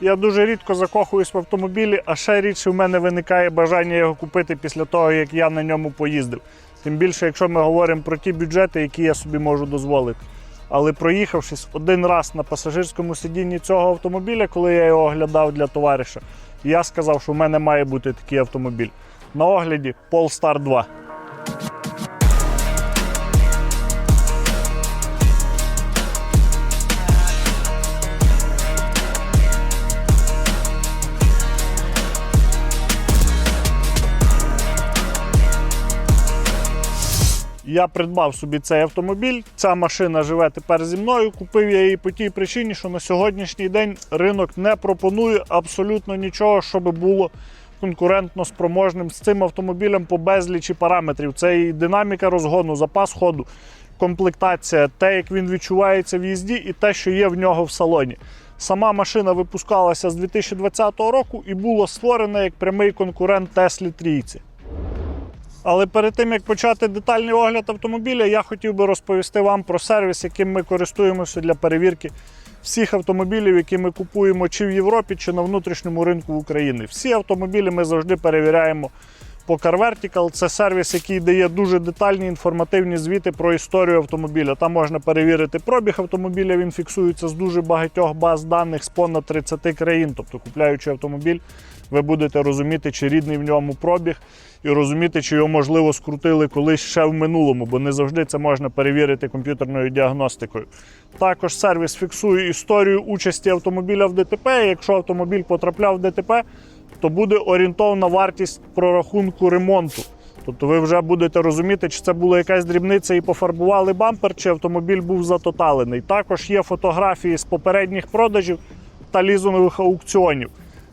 Я дуже рідко закохуюсь в автомобілі, а ще рідше в мене виникає бажання його купити після того, як я на ньому поїздив. Тим більше, якщо ми говоримо про ті бюджети, які я собі можу дозволити. Але проїхавшись один раз на пасажирському сидінні цього автомобіля, коли я його оглядав для товариша, я сказав, що в мене має бути такий автомобіль. На огляді Polestar 2. Я придбав собі цей автомобіль. Ця машина живе тепер зі мною. Купив я її по тій причині, що на сьогоднішній день ринок не пропонує абсолютно нічого, щоб було конкурентно спроможним з цим автомобілем по безлічі параметрів. Це і динаміка розгону, запас ходу, комплектація, те, як він відчувається в їзді, і те, що є в нього в салоні. Сама машина випускалася з 2020 року і була створена як прямий конкурент Теслі трійці. Але перед тим як почати детальний огляд автомобіля, я хотів би розповісти вам про сервіс, яким ми користуємося для перевірки всіх автомобілів, які ми купуємо чи в Європі, чи на внутрішньому ринку України. Всі автомобілі ми завжди перевіряємо по CarVertical. Це сервіс, який дає дуже детальні інформативні звіти про історію автомобіля. Там можна перевірити пробіг автомобіля. Він фіксується з дуже багатьох баз даних з понад 30 країн. Тобто, купляючи автомобіль, ви будете розуміти, чи рідний в ньому пробіг, і розуміти, чи його можливо скрутили колись ще в минулому, бо не завжди це можна перевірити комп'ютерною діагностикою. Також сервіс фіксує історію участі автомобіля в ДТП. Якщо автомобіль потрапляв в ДТП, то буде орієнтовна вартість прорахунку ремонту. Тобто ви вже будете розуміти, чи це була якась дрібниця і пофарбували бампер, чи автомобіль був затоталений. Також є фотографії з попередніх продажів та лізингових аукціонів.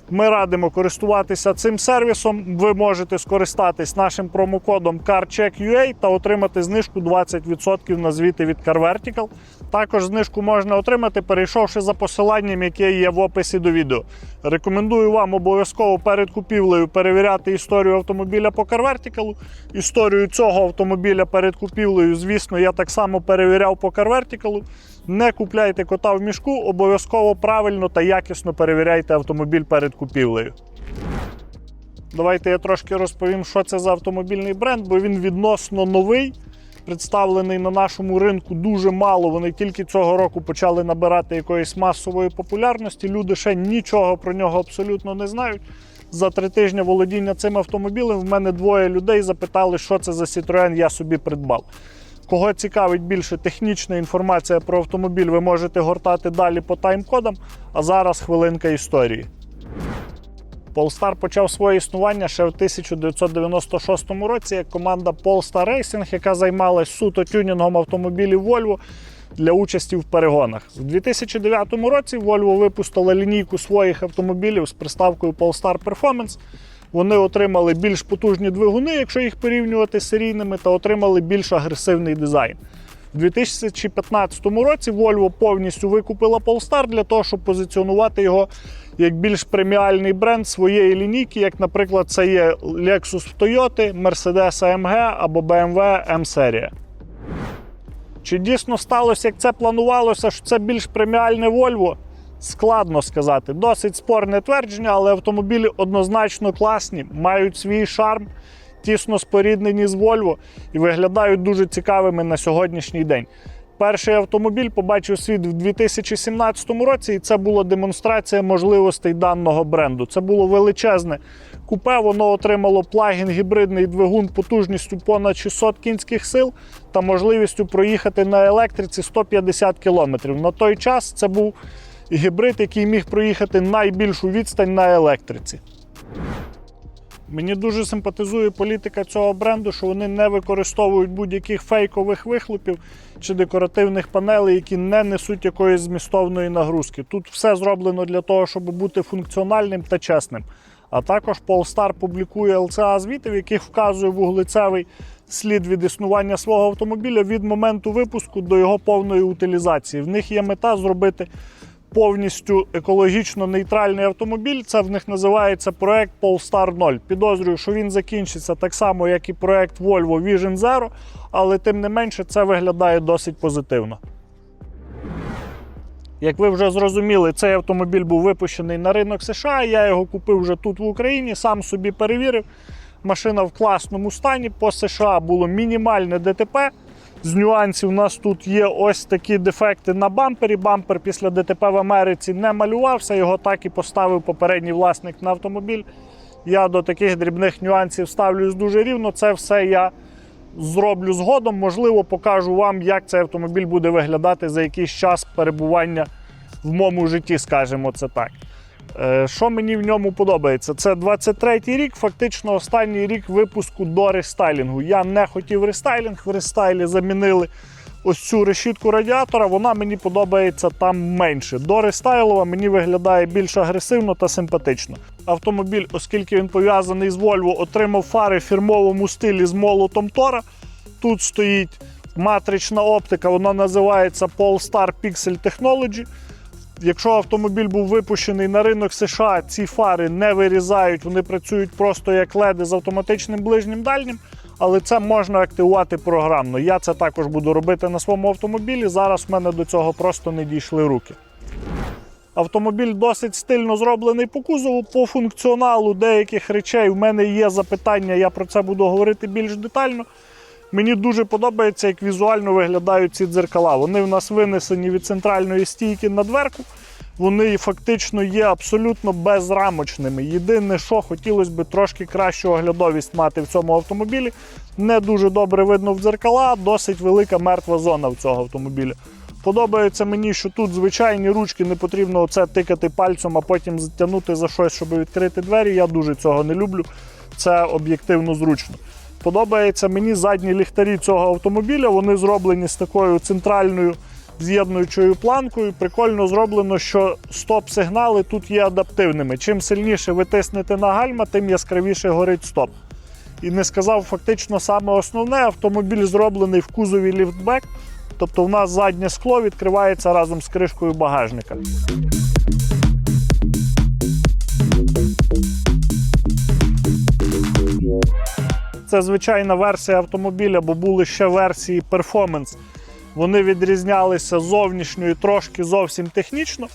Ми радимо користуватися цим сервісом. Ви можете скористатись нашим промокодом CarCheck.ua та отримати знижку 20% на звіти від CarVertical. Також знижку можна отримати, перейшовши за посиланням, яке є в описі до відео. Рекомендую вам обов'язково перед купівлею перевіряти історію автомобіля по CarVertical. Історію цього автомобіля перед купівлею, звісно, я так само перевіряв по CarVertical. Не купляйте кота в мішку, обов'язково правильно та якісно перевіряйте автомобіль перед купівлею. Давайте я трошки розповім, що це за автомобільний бренд, бо він відносно новий, представлений на нашому ринку дуже мало. Вони тільки цього року почали набирати якоїсь масової популярності. Люди ще нічого про нього абсолютно не знають. За три тижні володіння цим автомобілем в мене двоє людей запитали, що це за Citroën я собі придбав. Кого цікавить більше технічна інформація про автомобіль, ви можете гортати далі по тайм-кодам. А зараз хвилинка історії. Polestar почав своє існування ще в 1996 році як команда Polestar Racing, яка займалась суто тюнінгом автомобілів Volvo для участі в перегонах. У 2009 році Volvo випустила лінійку своїх автомобілів з приставкою Polestar Performance. Вони отримали більш потужні двигуни, якщо їх порівнювати з серійними, та отримали більш агресивний дизайн. У 2015 році Volvo повністю викупила Polestar для того, щоб позиціонувати його як більш преміальний бренд своєї лінійки, як, наприклад, це є Lexus Toyota, Mercedes AMG або BMW M-серія. Чи дійсно сталося, як це планувалося, що це більш преміальне Volvo? Складно сказати. Досить спорне твердження, але автомобілі однозначно класні, мають свій шарм, тісно споріднені з Volvo і виглядають дуже цікавими на сьогоднішній день. Перший автомобіль побачив світ в 2017 році, і це була демонстрація можливостей даного бренду. Це було величезне купе. Воно отримало плагін гібридний двигун потужністю понад 600 кінських сил та можливістю проїхати на електриці 150 км. На той час це був гібрид, який міг проїхати найбільшу відстань на електриці. Мені дуже симпатизує політика цього бренду, що вони не використовують будь-яких фейкових вихлопів чи декоративних панелей, які не несуть якоїсь змістовної нагрузки. Тут все зроблено для того, щоб бути функціональним та чесним. А також Polestar публікує LCA звіти, в яких вказує вуглецевий слід від існування свого автомобіля від моменту випуску до його повної утилізації. В них є мета зробити повністю екологічно нейтральний автомобіль. Це в них називається проект Polestar 0. Підозрюю, що він закінчиться так само, як і проект Volvo Vision Zero, але тим не менше це виглядає досить позитивно. Як ви вже зрозуміли, цей автомобіль був випущений на ринок США. Я його купив вже тут в Україні, сам собі перевірив. Машина в класному стані. По США було мінімальне ДТП. З нюансів у нас тут є ось такі дефекти на бампері. Бампер після ДТП в Америці не малювався, його так і поставив попередній власник на автомобіль. Я до таких дрібних нюансів ставлюсь дуже рівно. Це все я зроблю згодом. Можливо, покажу вам, як цей автомобіль буде виглядати за якийсь час перебування в моєму житті, скажімо це так. Е, Що мені в ньому подобається? Це 23-й рік, фактично останній рік випуску до рестайлінгу. Я не хотів рестайлінг, в рестайлі замінили ось цю решітку радіатора. Вона мені подобається там менше. До рестайлова мені виглядає більш агресивно та симпатично. Автомобіль, оскільки він пов'язаний з Volvo, отримав фари в фірмовому стилі з молотом Тора. Тут стоїть матрична оптика, вона називається Polestar Pixel Technology. Якщо автомобіль був випущений на ринок США, ці фари не вирізають, вони працюють просто як леди з автоматичним ближнім дальнім, але це можна активувати програмно. Я це також буду робити на своєму автомобілі. Зараз в мене до цього просто не дійшли руки. Автомобіль досить стильно зроблений по кузову, по функціоналу деяких речей. В мене є запитання, я про це буду говорити більш детально. Мені дуже подобається, як візуально виглядають ці дзеркала. Вони в нас винесені від центральної стійки на дверку. Вони фактично є абсолютно безрамочними. Єдине, що хотілося б трошки кращу оглядовість мати в цьому автомобілі. Не дуже добре видно в дзеркала, досить велика мертва зона в цього автомобіля. Подобається мені, що тут звичайні ручки, не потрібно оце тикати пальцем, а потім затягнути за щось, щоб відкрити двері. Я дуже цього не люблю. Це об'єктивно зручно. Подобається мені задні ліхтарі цього автомобіля. Вони зроблені з такою центральною з'єднуючою планкою. Прикольно зроблено, що стоп-сигнали тут є адаптивними. Чим сильніше ви тиснете на гальма, тим яскравіше горить стоп. І не сказав фактично саме основне, автомобіль зроблений в кузові ліфтбек. Тобто в нас заднє скло відкривається разом з кришкою багажника. Це звичайна версія автомобіля, бо були ще версії Performance. Вони відрізнялися зовнішньо і трошки зовсім технічно.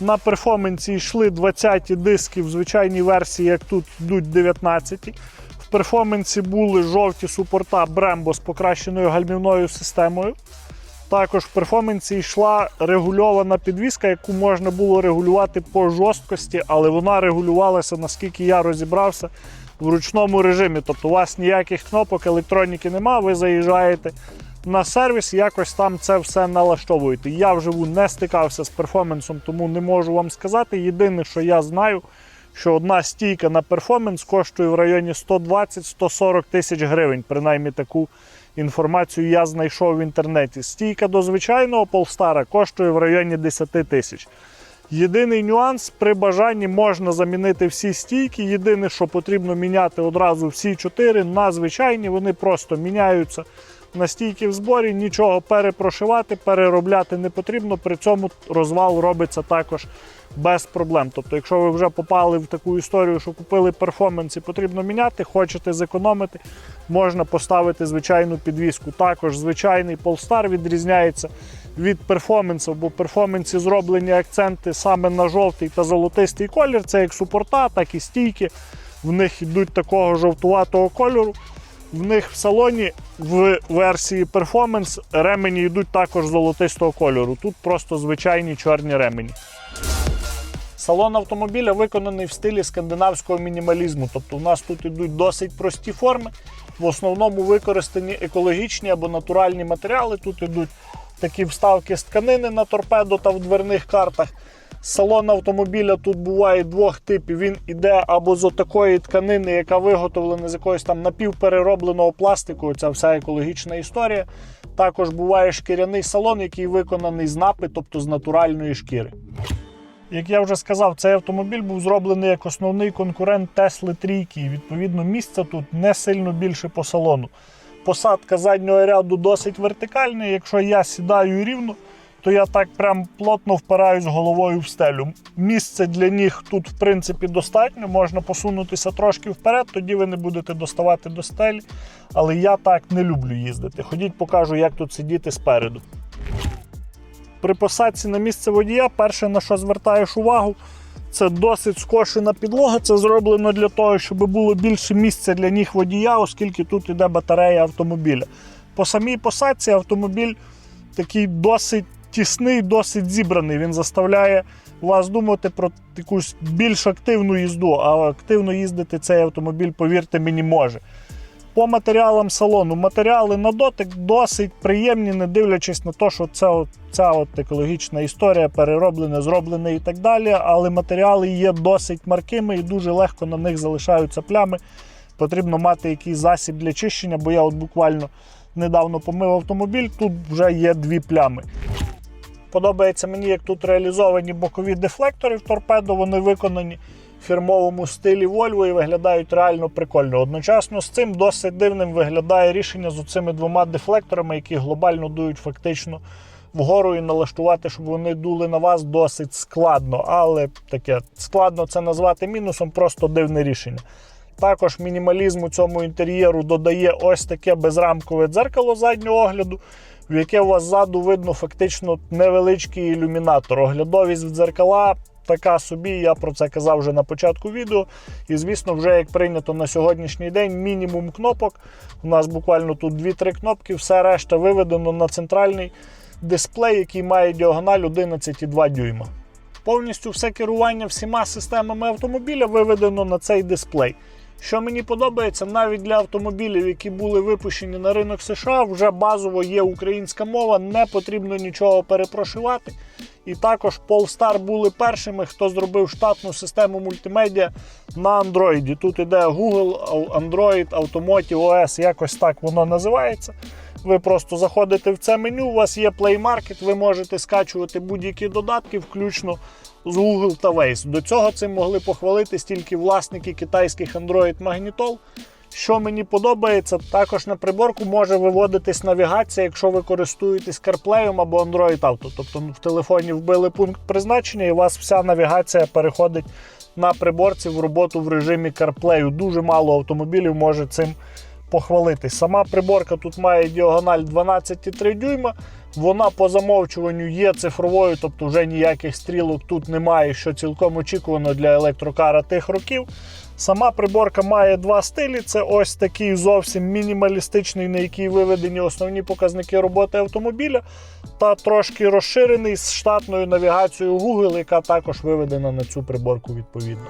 На перформансі йшли 20-ті диски в звичайній версії, як тут йдуть 19-ті. В перформансі були жовті супорта Brembo з покращеною гальмівною системою. Також в перформансі йшла регульована підвіска, яку можна було регулювати по жорсткості, але вона регулювалася, наскільки я розібрався, в ручному режимі. Тобто у вас ніяких кнопок, електроніки нема, ви заїжджаєте на сервіс, якось там це все налаштовуєте. Я вживу не стикався з перформансом, тому не можу вам сказати. Єдине, що я знаю, що одна стійка на перформанс коштує в районі 120-140 тисяч гривень. Принаймні таку інформацію я знайшов в інтернеті. Стійка до звичайного Полстара коштує в районі 10 тисяч. Єдиний нюанс при бажанні можна замінити всі стійки. Єдине, що потрібно міняти одразу всі чотири на звичайні, вони просто міняються на стійки в зборі, нічого перепрошивати, переробляти не потрібно. При цьому розвал робиться також без проблем. Тобто, якщо ви вже попали в таку історію, що купили перформанс і потрібно міняти, хочете зекономити, можна поставити звичайну підвіску. Також звичайний Polestar відрізняється від перформансів, бо в перформансі зроблені акценти саме на жовтий та золотистий колір. Це як супорта, так і стійки. В них йдуть такого жовтуватого кольору. В них в салоні в версії Performance ремені йдуть також золотистого кольору. Тут просто звичайні чорні ремені. Салон автомобіля виконаний в стилі скандинавського мінімалізму. Тобто у нас тут йдуть досить прості форми. В основному використані екологічні або натуральні матеріали. Тут йдуть такі вставки з тканини на торпедо та в дверних картах. Салон автомобіля тут буває двох типів. Він іде або з такої тканини, яка виготовлена з якогось там напівпереробленого пластику. Ця вся екологічна історія. Також буває шкіряний салон, який виконаний з напи, тобто з натуральної шкіри. Як я вже сказав, цей автомобіль був зроблений як основний конкурент Тесли трійки. Відповідно місця тут не сильно більше по салону. Посадка заднього ряду досить вертикальна. Якщо я сідаю рівно, то я так прям плотно впираюсь головою в стелю. Місце для ніг тут, в принципі, достатньо. Можна посунутися трошки вперед, тоді ви не будете доставати до стелі. Але я так не люблю їздити. Ходіть, покажу, як тут сидіти спереду. При посадці на місце водія, перше на що звертаєш увагу, це досить скошена підлога. Це зроблено для того, щоб було більше місця для ніг водія, оскільки тут іде батарея автомобіля. По самій посадці автомобіль такий досить тісний, досить зібраний. Він заставляє вас думати про якусь більш активну їзду, а активно їздити цей автомобіль, повірте мені, може. По матеріалам салону. Матеріали на дотик досить приємні, не дивлячись на те, що це от, ця от екологічна історія, перероблене, зроблене і так далі. Але матеріали є досить маркими і дуже легко на них залишаються плями. Потрібно мати якийсь засіб для чищення, бо я от буквально недавно помив автомобіль, тут вже є дві плями. Подобається мені, як тут реалізовані бокові дефлектори в торпедо, вони виконані фірмовому стилі Volvo і виглядають реально прикольно. Одночасно з цим досить дивним виглядає рішення з оцими двома дефлекторами, які глобально дують фактично вгору і налаштувати, щоб вони дули на вас досить складно. Але таке складно це назвати мінусом, просто дивне рішення. Також мінімалізм у цьому інтер'єру додає ось таке безрамкове дзеркало заднього огляду, в яке у вас ззаду видно фактично невеличкий ілюмінатор. Оглядовість в дзеркала така собі, я про це казав вже на початку відео. І, звісно, вже як прийнято на сьогоднішній день, мінімум кнопок. У нас буквально тут 2-3 кнопки, все решта виведено на центральний дисплей, який має діагональ 11,2 дюйма. Повністю все керування всіма системами автомобіля виведено на цей дисплей. Що мені подобається, навіть для автомобілів, які були випущені на ринок США, вже базово є українська мова, не потрібно нічого перепрошувати. І також Polestar були першими, хто зробив штатну систему мультимедіа на Android. Тут іде Google, Android, Automotive OS, якось так воно називається. Ви просто заходите в це меню, у вас є Play Market, ви можете скачувати будь-які додатки, включно з Google та Waze. До цього цим могли похвалитись тільки власники китайських Android магнітол. Що мені подобається, також на приборку може виводитись навігація, якщо ви користуєтесь CarPlay або Android Auto. Тобто в телефоні вбили пункт призначення, і у вас вся навігація переходить на приборці в роботу в режимі CarPlay. Дуже мало автомобілів може цим похвалитись. Сама приборка тут має діагональ 12,3 дюйма. Вона по замовчуванню є цифровою, тобто вже ніяких стрілок тут немає, що цілком очікувано для електрокара тих років. Сама приборка має два стилі. Це ось такий зовсім мінімалістичний, на який виведені основні показники роботи автомобіля, та трошки розширений з штатною навігацією Google, яка також виведена на цю приборку відповідно.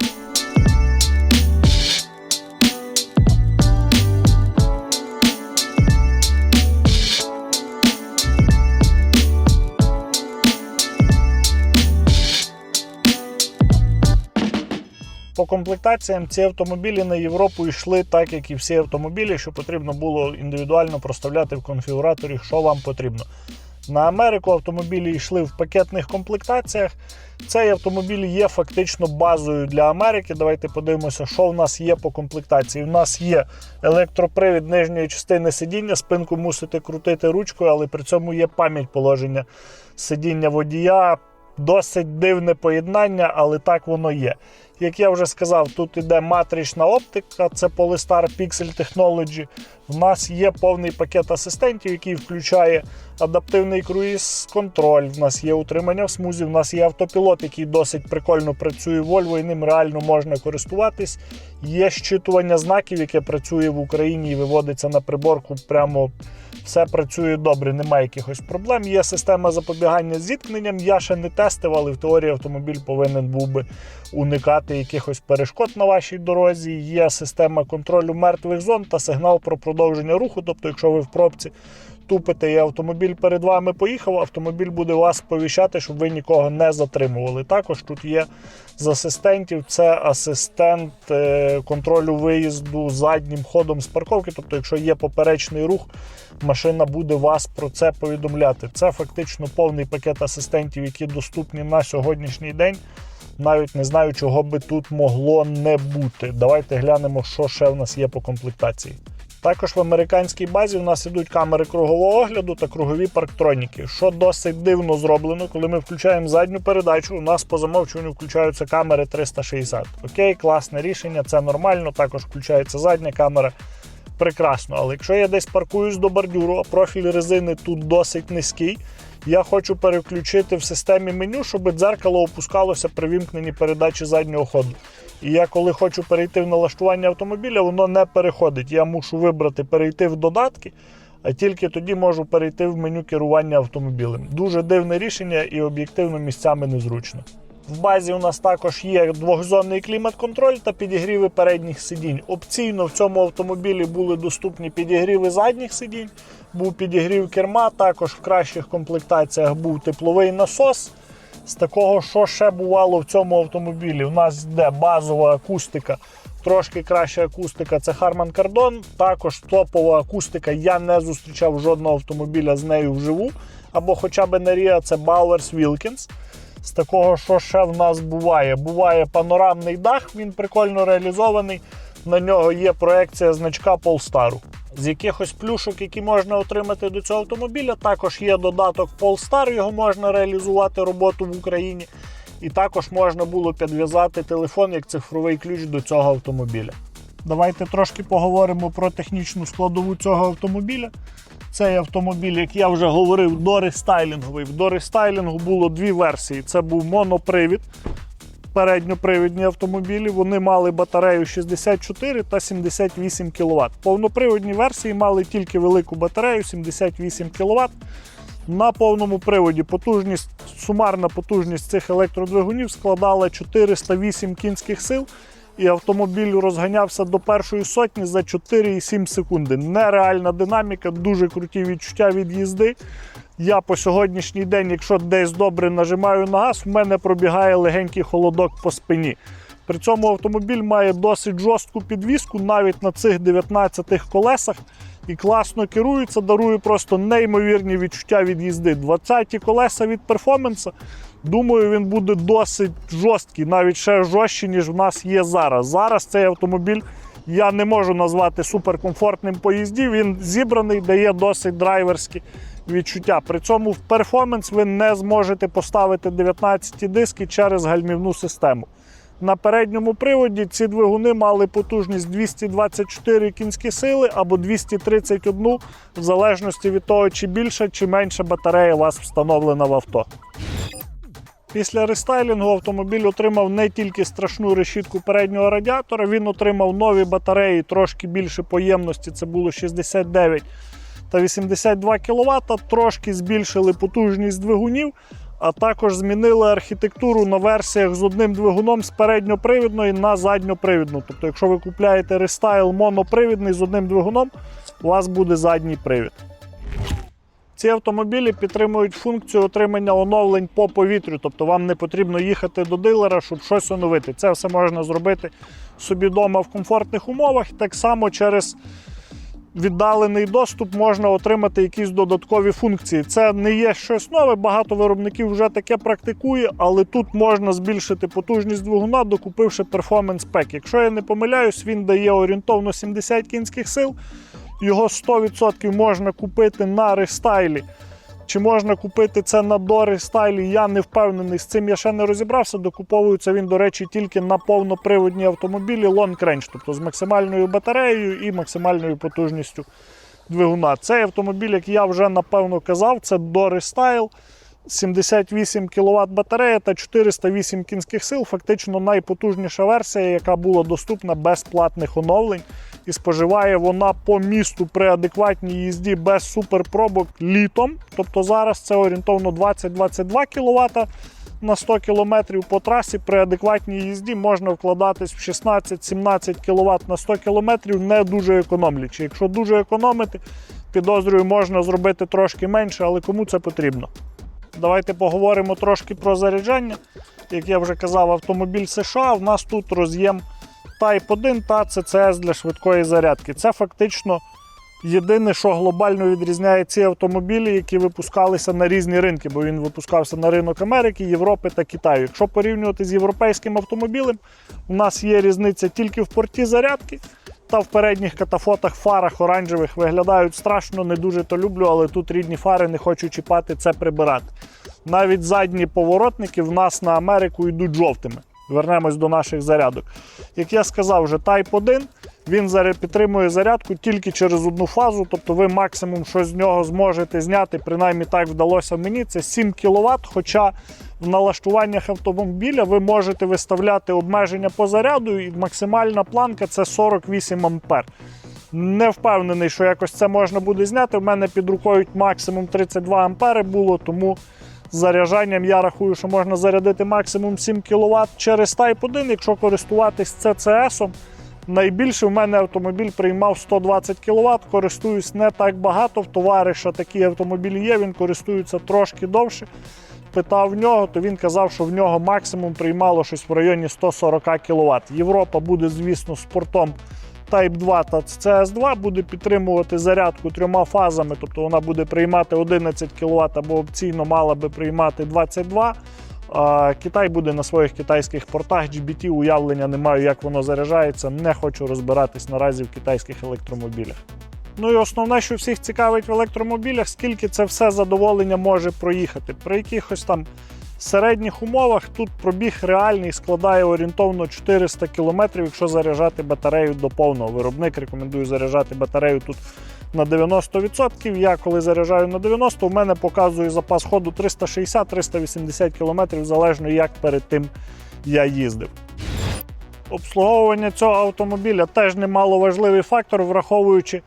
По комплектаціям ці автомобілі на Європу йшли так, як і всі автомобілі, що потрібно було індивідуально проставляти в конфігураторі, що вам потрібно. На Америку автомобілі йшли в пакетних комплектаціях. Цей автомобіль є фактично базою для Америки. Давайте подивимося, що в нас є по комплектації. У нас є електропривід нижньої частини сидіння, спинку мусите крутити ручкою, але при цьому є пам'ять положення сидіння водія. Досить дивне поєднання, але так воно є. Як я вже сказав, тут іде матрична оптика, це Polestar Pixel Technology. В нас є повний пакет асистентів, який включає адаптивний круїз-контроль. В нас є утримання в смузі, в нас є автопілот, який досить прикольно працює в Volvo і ним реально можна користуватись. Є щитування знаків, яке працює в Україні і виводиться на приборку прямо. Все працює добре, немає якихось проблем. Є система запобігання зіткненням. Я ще не тестив, але в теорії автомобіль повинен був би уникати якихось перешкод на вашій дорозі. Є система контролю мертвих зон та сигнал про продовження руху. Тобто, якщо ви в пробці тупите і автомобіль перед вами поїхав, автомобіль буде вас сповіщати, щоб ви нікого не затримували. Також тут є з асистентів це асистент е, контролю виїзду заднім ходом з парковки. Тобто, якщо є поперечний рух, машина буде вас про це повідомляти. Це фактично повний пакет асистентів, які доступні на сьогоднішній день. Навіть не знаю, чого би тут могло не бути. Давайте глянемо, що ще в нас є по комплектації. Також в американській базі в нас ідуть камери кругового огляду та кругові парктроніки, що досить дивно зроблено, коли ми включаємо задню передачу. У нас по замовчуванню включаються камери 360. Окей, класне рішення, це нормально. Також включається задня камера. Прекрасно. Але якщо я десь паркуюсь до бордюру, а профіль резини тут досить низький, я хочу переключити в системі меню, щоб дзеркало опускалося при вімкненні передачі заднього ходу. І я, коли хочу перейти в налаштування автомобіля, воно не переходить. Я мушу вибрати перейти в додатки, а тільки тоді можу перейти в меню керування автомобілем. Дуже дивне рішення і об'єктивно місцями незручно. В базі у нас також є двохзонний клімат-контроль та підігріви передніх сидінь. Опційно в цьому автомобілі були доступні підігріви задніх сидінь, був підігрів керма, також в кращих комплектаціях був тепловий насос. З такого, що ще бувало в цьому автомобілі, у нас йде базова акустика, трошки краща акустика це Harman Kardon. Також топова акустика. Я не зустрічав жодного автомобіля з нею вживу. Або хоча б не це Bowers Wilkins. З такого, що ще в нас буває? Буває панорамний дах, він прикольно реалізований. На нього є проекція значка Polestar. З якихось плюшок, які можна отримати до цього автомобіля, також є додаток Polestar, його можна реалізувати роботу в Україні. І також можна було підв'язати телефон як цифровий ключ до цього автомобіля. Давайте трошки поговоримо про технічну складову цього автомобіля. Цей автомобіль, як я вже говорив, дорестайлінговий. В дорестайлінгу було дві версії: це був монопривід, передньопривідні автомобілі. Вони мали батарею 64 та 78 кВт. Повноприводні версії мали тільки велику батарею 78 кВт. На повному приводі потужність, сумарна потужність цих електродвигунів складала 408 кінських сил, і автомобіль розганявся до першої сотні за 4,7 секунди. Нереальна динаміка, дуже круті відчуття від їзди. Я по сьогоднішній день, якщо десь добре нажимаю на газ, в мене пробігає легенький холодок по спині. При цьому автомобіль має досить жорстку підвіску навіть на цих 19 колесах і класно керується, дарує просто неймовірні відчуття від їзди. 20 колеса від перформанса. Думаю, він буде досить жорсткий, навіть ще жорстче, ніж в нас є зараз. Зараз цей автомобіль я не можу назвати суперкомфортним по їзді. Він зібраний, дає досить драйверські відчуття. При цьому в перформанс ви не зможете поставити 19 диски через гальмівну систему. На передньому приводі ці двигуни мали потужність 224 кінські сили або 231, в залежності від того, чи більша чи менша батарея у вас встановлена в авто. Після рестайлінгу автомобіль отримав не тільки страшну решітку переднього радіатора, він отримав нові батареї, трошки більше поємності. Це було 69 та 82 кВт, трошки збільшили потужність двигунів, а також змінили архітектуру на версіях з одним двигуном з передньопривідної на задньопривідну. Тобто, якщо ви купляєте рестайл монопривідний з одним двигуном, у вас буде задній привід. Ці автомобілі підтримують функцію отримання оновлень по повітрю, тобто вам не потрібно їхати до дилера, щоб щось оновити. Це все можна зробити собі вдома в комфортних умовах. Так само через віддалений доступ можна отримати якісь додаткові функції. Це не є щось нове, багато виробників вже таке практикує, але тут можна збільшити потужність двигуна, докупивши Performance Pack. Якщо я не помиляюсь, він дає орієнтовно 70 кінських сил. Його 100% можна купити на рестайлі. Чи можна купити це на дорестайлі, я не впевнений. З цим я ще не розібрався. Докуповується він, до речі, тільки на повноприводні автомобілі Long Range, тобто з максимальною батареєю і максимальною потужністю двигуна. Цей автомобіль, як я вже напевно казав, це дорестайл. 78 кВт батарея та 408 кінських сил. Фактично найпотужніша версія, яка була доступна без платних оновлень. І споживає вона по місту при адекватній їзді без суперпробок літом. Тобто зараз це орієнтовно 20-22 кВт на 100 км по трасі. При адекватній їзді можна вкладатись в 16-17 кВт на 100 км, не дуже економлячи. Якщо дуже економити, підозрюю, можна зробити трошки менше, але кому це потрібно. Давайте поговоримо трошки про заряджання. Як я вже казав, автомобіль США. У нас тут роз'єм Type 1 та CCS для швидкої зарядки. Це фактично єдине, що глобально відрізняє ці автомобілі, які випускалися на різні ринки, бо він випускався на ринок Америки, Європи та Китаю. Якщо порівнювати з європейським автомобілем, у нас є різниця тільки в порті зарядки. Та в передніх катафотах, фарах оранжевих виглядають страшно, не дуже то люблю, але тут рідні фари не хочу чіпати, це прибирати. Навіть задні поворотники в нас на Америку йдуть жовтими. Вернемось до наших зарядок. Як я сказав, вже Type 1 він підтримує зарядку тільки через одну фазу, тобто ви максимум щось з нього зможете зняти, принаймні так вдалося мені. Це 7 кВт. Хоча в налаштуваннях автомобіля ви можете виставляти обмеження по заряду, і максимальна планка це 48 ампер. Не впевнений, що якось це можна буде зняти. У мене під рукою максимум 32 ампери було, тому заряджанням я рахую, що можна зарядити максимум 7 кВт через Type 1, якщо користуватись CCS. Найбільше в мене автомобіль приймав 120 кВт, користуюсь не так багато. В товариша такі автомобілі є, він користується трошки довше. Питав в нього, то він казав, що в нього максимум приймало щось в районі 140 кВт. Європа буде, звісно, з портом Type 2 та CS2 буде підтримувати зарядку трьома фазами, тобто вона буде приймати 11 кВт або опційно мала би приймати 22. А Китай буде на своїх китайських портах. GBT уявлення не маю, як воно заряджається. Не хочу розбиратись наразі в китайських електромобілях. Ну і основне, що всіх цікавить в електромобілях, скільки це все задоволення може проїхати. При якихось там середніх умовах тут пробіг реальний складає орієнтовно 400 км, якщо заряджати батарею до повного. Виробник рекомендує заряджати батарею тут на 90%. Я коли заряджаю на 90%, у мене показує запас ходу 360-380 км, залежно як перед тим я їздив. Обслуговування цього автомобіля теж немало важливий фактор, враховуючи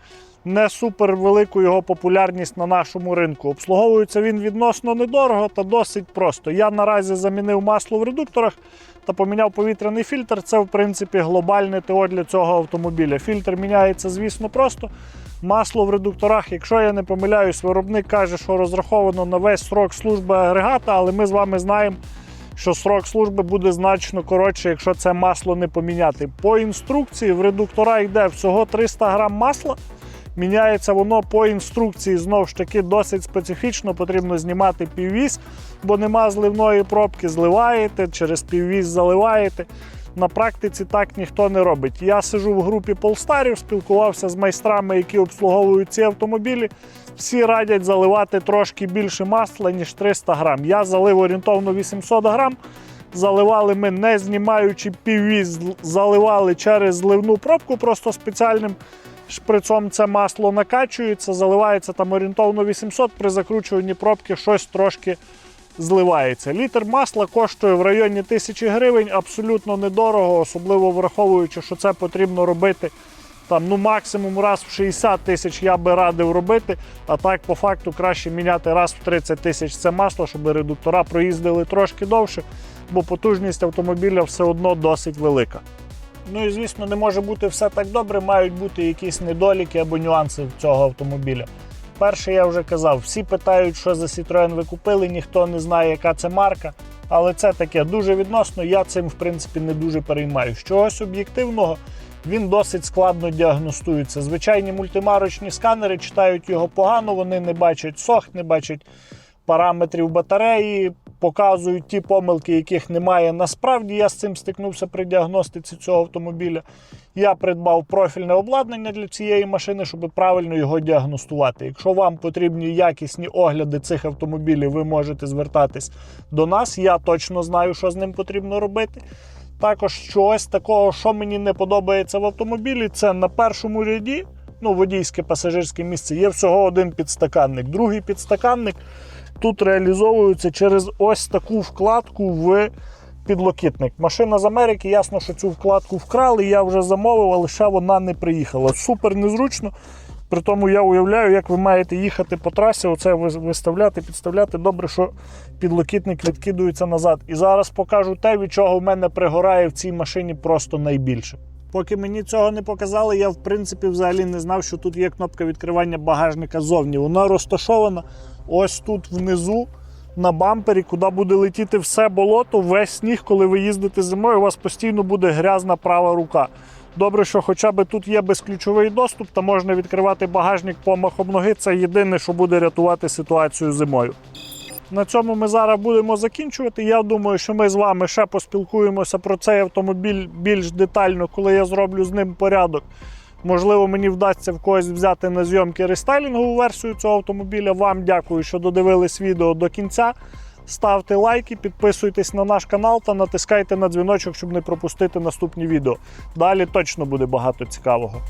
не супер велику його популярність на нашому ринку. Обслуговується він відносно недорого та досить просто. Я наразі замінив масло в редукторах та поміняв повітряний фільтр. Це, в принципі, глобальне ТО для цього автомобіля. Фільтр міняється, звісно, просто. Масло в редукторах, якщо я не помиляюсь, виробник каже, що розраховано на весь срок служби агрегата, але ми з вами знаємо, що срок служби буде значно коротше, якщо це масло не поміняти. По інструкції в редуктора йде всього 300 грам масла. Міняється воно по інструкції знову ж таки досить специфічно. Потрібно знімати піввіз, бо нема зливної пробки. Зливаєте, через піввіз заливаєте. На практиці так ніхто не робить. Я сижу в групі полстарів, спілкувався з майстрами, які обслуговують ці автомобілі. Всі радять заливати трошки більше масла, ніж 300 грам. Я залив орієнтовно 800 грам. Заливали ми не знімаючи піввіз, заливали через зливну пробку, просто спеціальним шприцом це масло накачується, заливається там орієнтовно 800, при закручуванні пробки щось трошки зливається. Літр масла коштує в районі 1000 гривень, абсолютно недорого, особливо враховуючи, що це потрібно робити там, ну, максимум раз в 60 тисяч я би радив робити, а так по факту краще міняти раз в 30 тисяч це масло, щоб редуктора проїздили трошки довше, бо потужність автомобіля все одно досить велика. Ну і звісно, не може бути все так добре, мають бути якісь недоліки або нюанси цього автомобіля. Перше, я вже казав, всі питають, що за Citroën ви купили, ніхто не знає, яка це марка. Але це таке дуже відносно. Я цим в принципі не дуже переймаю. Чогось об'єктивного він досить складно діагностується. Звичайні мультимарочні сканери читають його погано, вони не бачать сох, не бачать параметрів батареї, показують ті помилки, яких немає. Насправді я з цим стикнувся при діагностиці цього автомобіля. Я придбав профільне обладнання для цієї машини, щоб правильно його діагностувати. Якщо вам потрібні якісні огляди цих автомобілів, ви можете звертатись до нас. Я точно знаю, що з ним потрібно робити. Також щось такого, що мені не подобається в автомобілі, це на першому ряді, ну, водійське пасажирське місце, є всього один підстаканник. Другий підстаканник тут реалізовується через ось таку вкладку в підлокітник. Машина з Америки, ясно, що цю вкладку вкрали, я вже замовив, але ще вона не приїхала. Супер незручно. При тому я уявляю, як ви маєте їхати по трасі, оце виставляти, підставляти. Добре, що підлокітник відкидується назад. І зараз покажу те, від чого в мене пригорає в цій машині просто найбільше. Поки мені цього не показали, я в принципі взагалі не знав, що тут є кнопка відкривання багажника ззовні. Вона розташована ось тут внизу на бампері, куди буде летіти все болото, весь сніг, коли ви їздите зимою, у вас постійно буде грязна права рука. Добре, що хоча б тут є безключовий доступ, та можна відкривати багажник помахом ноги. Це єдине, що буде рятувати ситуацію зимою. На цьому ми зараз будемо закінчувати. Я думаю, що ми з вами ще поспілкуємося про цей автомобіль більш детально, коли я зроблю з ним порядок. Можливо, мені вдасться в когось взяти на зйомки рестайлінгову версію цього автомобіля. Вам дякую, що додивились відео до кінця. ставте лайки, підписуйтесь на наш канал та натискайте на дзвіночок, щоб не пропустити наступні відео. Далі точно буде багато цікавого.